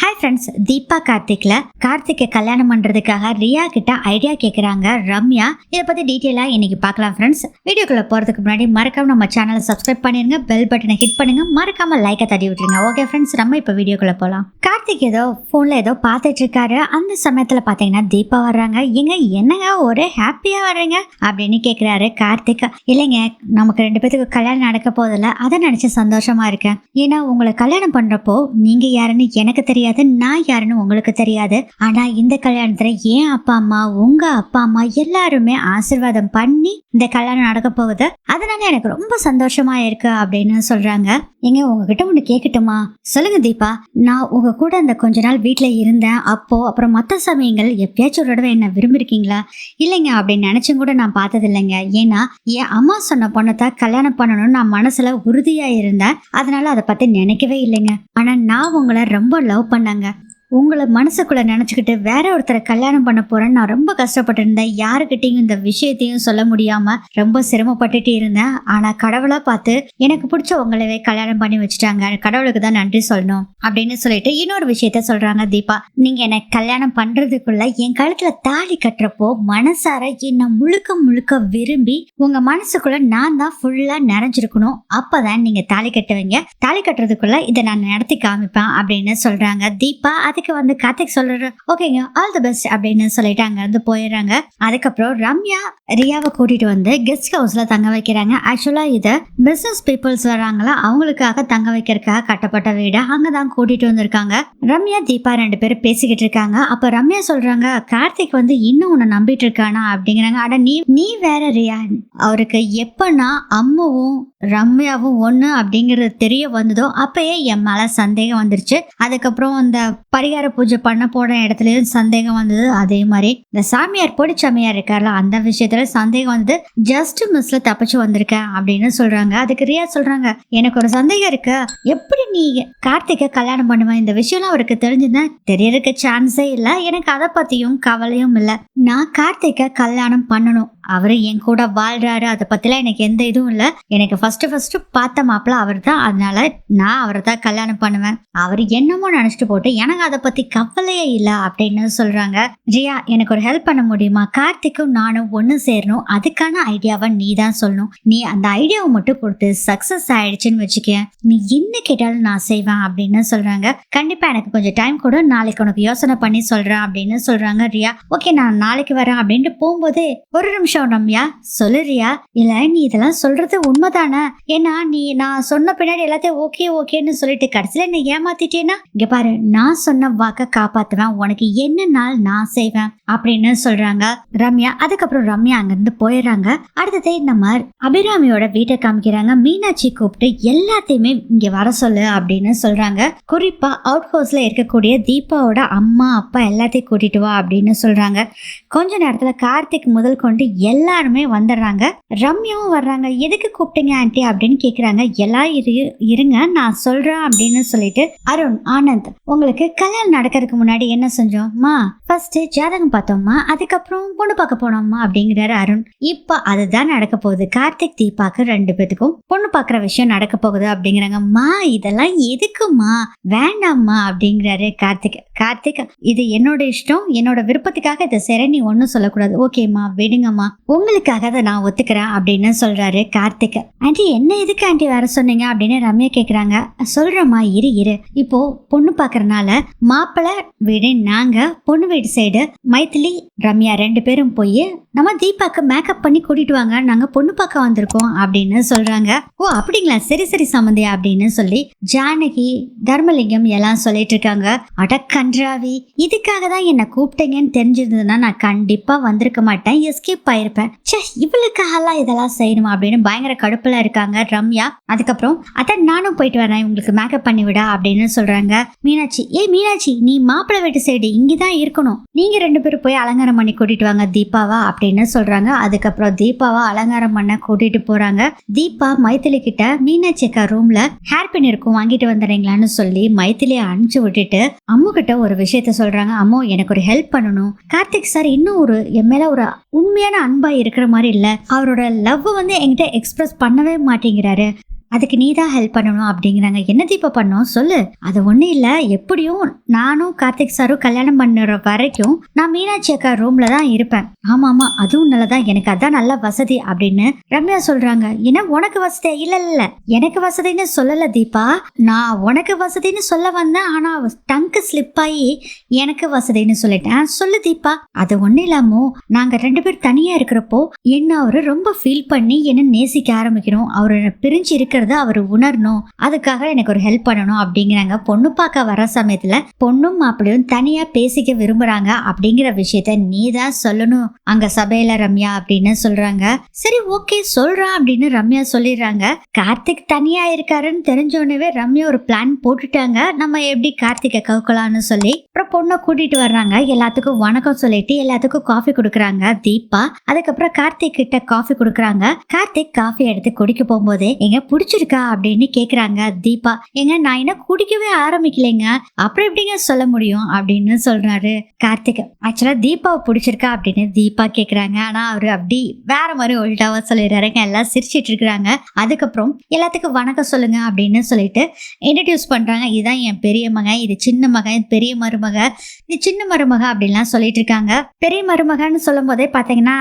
Hi friends Deepa கார்த்திக்ல கார்த்திகை கல்யாணம் பண்றதுக்காக ரியா கிட்ட ஐடியா கேட்குறாங்க ரம்யா. இதை பத்தி டீட்டெயிலா இன்னைக்கு பார்க்கலாம் ஃப்ரெண்ட்ஸ் வீடியோக்குள்ள போறதுக்கு முன்னாடி மறக்காம நம்ம சேனலை சப்ஸ்கிரைப் பண்ணிருங்க பெல் பட்டனை ஹிட் பண்ணுங்க. மறக்காம லைக்கை தட்டி விட்டுருங்க. ஓகே ஃப்ரெண்ட்ஸ் நம்ம இப்போ வீடியோக்குள்ள போகலாம் கார்த்திக் ஏதோ ஃபோன்ல ஏதோ பார்த்துட்டு இருக்காரு. அந்த சமயத்துல பாத்தீங்கன்னா தீபா வர்றாங்க. எங்க என்னங்க ஒரே ஹாப்பியா வர்றீங்க? அப்படின்னு கேட்குறாரு கார்த்திக். இல்லைங்க நமக்கு ரெண்டு பேத்துக்கு கல்யாணம் நடக்க போதில்ல அதை நினைச்சு சந்தோஷமா இருக்கேன். ஏன்னா உங்களை கல்யாணம் பண்றப்போ நீங்க யாருன்னு எனக்கு தெரியாது நான் யாருன்னு உங்களுக்கு தெரியாது. ஆனா இந்த கல்யாணத்துல என் அப்பா அம்மா உங்க அப்பா அம்மா எல்லாருமே ஆசீர்வாதம் பண்ணி இந்த கல்யாணம் நடக்க போகுது. அதனால எனக்கு ரொம்ப சந்தோஷமா இருக்கு அப்படின்னு சொல்றாங்க. எங்க உங்ககிட்ட ஒண்ணு கேட்கட்டுமா சொல்லுங்க தீபா. நான் உங்க கூட அந்த கொஞ்ச நாள் வீட்டுல இருந்தேன். அப்போ அப்புறம் மத்த சமயங்கள் எப்பயாச்சும் ஒரு தடவை என்ன விரும்பிருக்கீங்களா இல்லைங்க அப்படின்னு நினைச்சும் கூட நான் பார்த்தது இல்லைங்க ஏன்னா என் அம்மா சொன்ன பொண்ணத்தை கல்யாணம் பண்ணணும்னு நான் மனசுல உறுதியா இருந்தேன். அதனால அதை பத்தி நினைக்கவே இல்லைங்க. ஆனா நான் உங்களை ரொம்ப லவ் பண்ணாங்க. உங்களை மனசுக்குள்ள நினச்சிக்கிட்டு வேற ஒருத்தரை கல்யாணம் பண்ண போறேன்னு நான் ரொம்ப கஷ்டப்பட்டு இருந்தேன் யாருக்கிட்டையும் இந்த விஷயத்தையும் சொல்ல முடியாம ரொம்ப சிரமப்பட்டுட்டு இருந்தேன். ஆனா கடவுளா பார்த்து எனக்கு பிடிச்ச உங்களவே கல்யாணம் பண்ணி வச்சுட்டாங்க. கடவுளுக்கு தான் நன்றி சொல்லணும் அப்படின்னு சொல்லிட்டு இன்னொரு விஷயத்த சொல்றாங்க தீபா. நீங்க என்னை கல்யாணம் பண்றதுக்குள்ள என் கழுத்துல தாலி கட்டுறப்போ மனசார என்ன முழுக்க முழுக்க விரும்பி உங்க மனசுக்குள்ள நான் தான் ஃபுல்லா நிறைஞ்சிருக்கணும். அப்பதான் நீங்க தாலி கட்டுவீங்க. தாலி கட்டுறதுக்குள்ள இதை நான் நடத்தி காமிப்பேன் அப்படின்னு சொல்றாங்க தீபா. அதுக்கு வந்து கார்த்திக் சொல்றாரு ஓகேங்க ஆல் தி பெஸ்ட் அப்படின்னு சொல்லிட்டு அங்க இருந்து போயிடுறாங்க. அதுக்கப்புறம் ரம்யா ரியாவை கூட்டிட்டு வந்து கெஸ்ட் ஹவுஸ்ல தங்க வைக்கிறாங்க. ஆக்சுவலா இது பிசினஸ் பீப்புள்ஸ் வராங்களா அவங்களுக்காக தங்க வைக்கிறதுக்காக கட்டப்பட்ட வீடு. அங்கதான் கூட்டிட்டு வந்திருக்காங்க. ரம்யா தீபா ரெண்டு பேரும் பேசிக்கிட்டு இருக்காங்க. அப்ப ரம்யா சொல்றாங்க கார்த்திக் வந்து இன்னும் உன்னை நம்பிட்டு இருக்கானா? அப்படிங்கிறாங்க. ஆனா நீ நீ வேற ரியா. அவருக்கு எப்பனா அம்மாவும் ரம்யாவும் ஒண்ணு அப்படிங்கிறது தெரிய வந்ததோ அப்பயே என் மேல சந்தேகம் வந்துருச்சு. அதுக்கப்புறம் அந்த பரிகார பூஜை பண்ண போன இடத்துலயும் சந்தேகம் வந்தது. அதே மாதிரி இந்த சாமியார் பொடிச்சாமியார் இருக்கார்ல அந்த விஷயத்துல சந்தேகம் வந்தது ஜஸ்ட் மிஸ்ல தப்பிச்சு வந்திருக்கேன் அப்படின்னு சொல்றாங்க. அதுக்கு ரியா சொல்றாங்க எனக்கு ஒரு சந்தேகம் இருக்கு. எப்படி நீ கார்த்திகை கல்யாணம் பண்ணுவேன் இந்த விஷயம்லாம் அவருக்கு தெரிஞ்சுன்னா தெரியறதுக்கு சான்ஸே இல்லை. எனக்கு அதை பத்தியும் கவலையும் இல்லை. நான் கார்த்திகை கல்யாணம் பண்ணணும். அவரு என் கூட வாழ்றாரு. அதை பத்திலாம் எனக்கு எந்த இதுவும் இல்லை. எனக்கு ஃபர்ஸ்ட் ஃபர்ஸ்ட் பார்த்த மாப்பிள்ள அவர் தான் அதனால நான் அவரை தான் கல்யாணம் பண்ணுவேன். அவர் என்னமோ நினைச்சிட்டு போட்டு எனக்கு அதை பத்தி கவலையே இல்லை அப்படின்னு சொல்றாங்க. ஜியா எனக்கு ஒரு ஹெல்ப் பண்ண முடியுமா? கார்த்திக்கும் நானும் ஒன்று சேரணும். அதுக்கான ஐடியாவை நீ தான் சொல்லணும். நீ அந்த ஐடியாவை மட்டும் கொடுத்து சக்ஸஸ் ஆயிடுச்சுன்னு வச்சுக்க நீ என்ன கேட்டாலும் நான் செய்வேன் அப்படின்னு சொல்றாங்க. கண்டிப்பா எனக்கு கொஞ்சம் டைம் கூட. நாளைக்கு உனக்கு யோசனை பண்ணி சொல்றேன் அப்படின்னு சொல்றாங்க ரியா. ஓகே நான் நாளைக்கு வரேன் அப்படின்ட்டு போகும்போதே ஒரு நிமிஷம் ரம்யா சொல்லு ரியா இல்ல நீ இதெல்லாம் சொல்றது உண்மைதானே? ஏன்னா நீ நான் சொன்ன பின்னாடி எல்லாத்தையும் ஓகே ஓகேன்னு சொல்லிட்டு கடைசியில என்ன ஏமாத்திட்டேன்னா இங்க பாரு நான் சொன்ன வாக்க காப்பாத்துவேன் உனக்கு என்ன நாள் நான் செய்வேன் அப்படின்னு சொல்றாங்க ரம்யா. அதுக்கப்புறம் ரம்யா அங்கிருந்து போயிடுறாங்க. அடுத்ததே நம்ம அபிராமியோட வீட்டை காமிக்கிறாங்க. மீனாட்சி கூப்பிட்டு எல்லாத்தையுமே இங்க வர சொல்லு அப்படின்னு சொல்றாங்க. குறிப்பா அவுட் ஹவுஸ்ல இருக்கக்கூடிய தீபாவோட அம்மா அப்பா எல்லாத்தையும் கூட்டிட்டு வா அப்படின்னு சொல்றாங்க. கொஞ்ச நேரத்துல கார்த்திக் முதல் கொண்டு எல்லாருமே வந்துடுறாங்க. ரம்யாவும் வர்றாங்க. எதுக்கு கூப்பிட்டீங்க ஆண்டி? அப்படின்னு கேட்குறாங்க எல்லாம் இரு இருங்க நான் சொல்கிறேன் அப்படின்னு சொல்லிட்டு அருண் ஆனந்த் உங்களுக்கு கல்யாணம் நடக்கிறதுக்கு முன்னாடி என்ன செஞ்சோம்மா ஃபர்ஸ்ட்டு ஃபர்ஸ்ட் ஜாதகம் பார்த்தோம்மா. அதுக்கப்புறம் பொண்ணு பார்க்க போனோம்மா அப்படிங்கிறாரு அருண். இப்போ அதுதான் நடக்க போகுது. கார்த்திக் தீபாக்கு ரெண்டு பேத்துக்கும் பொண்ணு பார்க்குற விஷயம் நடக்க போகுது அப்படிங்கிறாங்க. மா இதெல்லாம் எதுக்குமா? வேண்டாம்மா அப்படிங்கிறாரு கார்த்திக். கார்த்திக் இது என்னோட இஷ்டம். என்னோட விருப்பத்துக்காக இதை சரி நீ ஒன்றும் சொல்லக்கூடாது. ஓகேம்மா விடுங்கம்மா. உங்களுக்காக அதை நான் ஒத்துக்கிறேன் அப்படின்னு சொல்றாரு கார்த்திக். ஆண்டி என்ன எதுக்கு ஆண்டி வர சொன்னீங்க? அப்படின்னு ரம்யா கேக்குறாங்க. சொல்றேம்மா இரு இரு. இப்போ பொண்ணு பார்க்கறனால மாப்பிள்ளை வீடு நாங்க பொண்ணு வீடு சைடு மைத்திலி ரம்யா ரெண்டு பேரும் போய் நம்ம தீபாக்கு மேக்கப் பண்ணி கூட்டிட்டு வாங்க. நாங்க பொண்ணு பார்க்க வந்திருக்கோம் அப்படின்னு சொல்றாங்க. ஓ அப்படிங்களா? சரி சரி சம்மந்தியா அப்படின்னு சொல்லி ஜானகி தர்மலிங்கம் எல்லாம் சொல்லிட்டு இருக்காங்க. அட கன்றாவி இதுக்காக தான் என்ன கூப்பிட்டீங்கன்னு தெரிஞ்சிருந்ததுன்னா நான் கண்டிப்பா வந்திருக்க மாட்டேன். எஸ்கேப் இருப்பேன். ச்சே இவளுக்காகலாம் இதெல்லாம் செய்யணுமா அப்படின்னு பயங்கர கடுப்புல இருக்காங்க ரம்யா. அதுக்கப்புறம் அதான் நானும் போயிட்டு வரேன் உங்களுக்கு மேக்கப் பண்ணி விடா அப்படின்னு சொல்றாங்க மீனாட்சி. ஏய் மீனாட்சி நீ மாப்பிள்ளை வீட்டு சைடு இங்கதான் இருக்கணும். நீங்க ரெண்டு பேரும் போய் அலங்காரம் பண்ணி கூட்டிட்டு வாங்க தீபாவா அப்படின்னு சொல்றாங்க. அதுக்கப்புறம் தீபாவா அலங்காரம் பண்ண கூட்டிட்டு போறாங்க. தீபா மைத்திலி கிட்ட மீனாட்சி அக்கா ரூம்ல ஹேர் பின் இருக்கும் வாங்கிட்டு வந்துடுறீங்களான்னு சொல்லி மைத்திலியை அனுப்பிச்சு விட்டுட்டு அம்மு கிட்ட ஒரு விஷயத்த சொல்றாங்க. அம்மு எனக்கு ஒரு ஹெல்ப் பண்ணணும். கார்த்திக் சார் இன்னும் ஒரு என் மேல ஒரு உண்மையான அன்பாக இருக்கிற மாதிரி இல்லை. அவரோட லவ் வந்து என்கிட்ட எக்ஸ்பிரஸ் பண்ணவே மாட்டேங்கிறாரு. அதுக்கு நீ தான் ஹெல்ப் பண்ணணும் அப்படிங்கிறாங்க. என்ன தீபா பண்ணோம்? சொல்லு. அது ஒன்றும் இல்லை. எப்படியும் நானும் கார்த்திக் சாரும் கல்யாணம் பண்ணுற வரைக்கும் நான் மீனாட்சி அக்கா ரூம்ல தான் இருப்பேன். ஆமாம் ஆமாம் அதுவும் நல்லதான் எனக்கு அதான் நல்ல வசதி அப்படின்னு ரம்யா சொல்றாங்க. ஏன்னா உனக்கு வசதி இல்லை இல்லை எனக்கு வசதின்னு சொல்லலை தீபா. நான் உனக்கு வசதின்னு சொல்ல வந்தேன். ஆனால் டங்கு ஸ்லிப் ஆகி எனக்கு வசதின்னு சொல்லிட்டேன். சொல்லு தீபா. அது ஒன்றும் இல்லாமோ நாங்கள் ரெண்டு பேர் தனியாக இருக்கிறப்போ என்ன அவர் ரொம்ப ஃபீல் பண்ணி என்ன நேசிக்க ஆரம்பிக்கணும்? அவரு பிரிஞ்சு இருக்க இருக்கிறத அவர் உணரணும். அதுக்காக எனக்கு ஒரு ஹெல்ப் பண்ணணும் அப்படிங்கிறாங்க. பொண்ணு பார்க்க வர சமயத்துல பொண்ணும் மாப்பிள்ளையும் தனியா பேசிக்க விரும்புறாங்க அப்படிங்கிற விஷயத்த நீ தான் சொல்லணும். அங்க சபையில ரம்யா அப்படின்னு சொல்றாங்க. சரி ஓகே சொல்றான் அப்படின்னு ரம்யா சொல்லிடுறாங்க. கார்த்திக் தனியா இருக்காருன்னு தெரிஞ்சோடனே ரம்யா ஒரு பிளான் போட்டுட்டாங்க. நம்ம எப்படி கார்த்திகை கவுக்கலாம்னு சொல்லி அப்புறம் பொண்ணை கூட்டிட்டு வர்றாங்க. எல்லாத்துக்கும் வணக்கம் சொல்லிட்டு எல்லாத்துக்கும் காஃபி கொடுக்குறாங்க தீபா. அதுக்கப்புறம் கார்த்திக் கிட்ட காஃபி கொடுக்குறாங்க. கார்த்திக் காஃபி எடுத்து குடிக்க போகும்போது எங்க பிடிச்சிருக்கா அப்படின்னு கேக்குறாங்க தீபா. எங்க நான் என்ன குடிக்கவே ஆரம்பிக்கலைங்க. அப்புறம் எப்படிங்க சொல்ல முடியும் அப்படின்னு சொல்றாரு கார்த்திக். ஆக்சுவலா தீபாவை பிடிச்சிருக்கா அப்படின்னு தீபா கேக்குறாங்க. ஆனா அவரு அப்படி வேற மாதிரி உள்டாவா சொல்லிடுறாருங்க. எல்லாம் சிரிச்சிட்டு இருக்கிறாங்க. அதுக்கப்புறம் எல்லாத்துக்கும் வணக்கம் சொல்லுங்க அப்படின்னு சொல்லிட்டு இன்ட்ரடியூஸ் பண்றாங்க. இதுதான் என் பெரிய மகன். இது சின்ன மகன் இது பெரிய மருமக. இது சின்ன மருமக அப்படின்லாம் சொல்லிட்டு இருக்காங்க. பெரிய மருமகன்னு சொல்லும் போதே பாத்தீங்கன்னா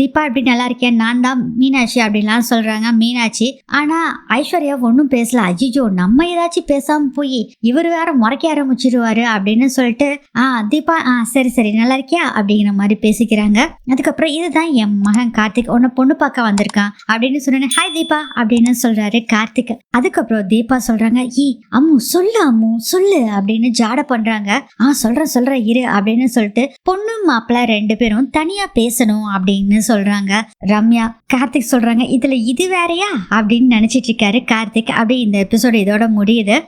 தீபா இப்படி நல்லா இருக்கேன் நான் தான் மீனாட்சி அப்படின்லாம் சொல்றாங்க மீனாட்சி. ஆனா ஐஸ்வர்யா ஒன்றும் பேசல. அஜிஜோ நம்ம ஏதாச்சும் பேசாம போய் இவர் வேற முறைக்க ஆரம்பிச்சிருவாரு அப்படின்னு சொல்லிட்டு ஆ தீபா ஆ சரி சரி நல்லா இருக்கியா? அப்படிங்கிற மாதிரி பேசிக்கிறாங்க. அதுக்கப்புறம் இதுதான் என் மகன் கார்த்திக். உன்னை பொண்ணு பார்க்க வந்திருக்கான் அப்படின்னு சொன்னேன் ஹாய் தீபா அப்படின்னு சொல்றாரு கார்த்திக். அதுக்கப்புறம் தீபா சொல்றாங்க ஈ அம்மு சொல்லு அம்மு சொல்லு அப்படின்னு ஜாட பண்றாங்க. ஆ சொல்றேன் சொல்றேன் இரு அப்படின்னு சொல்லிட்டு பொண்ணு மாப்பிள்ள ரெண்டு பேரும் தனியா பேசணும் அப்படின்னு சொல்றாங்க ரம்யா. கார்த்திக் சொல்றாங்க இதுல இது வேறயா? அப்படின்னு நினைச்சு நினச்சிட்ருக்காரு கார்த்திக். அப்படியே இந்த எபிசோடு இதோட முடியுது.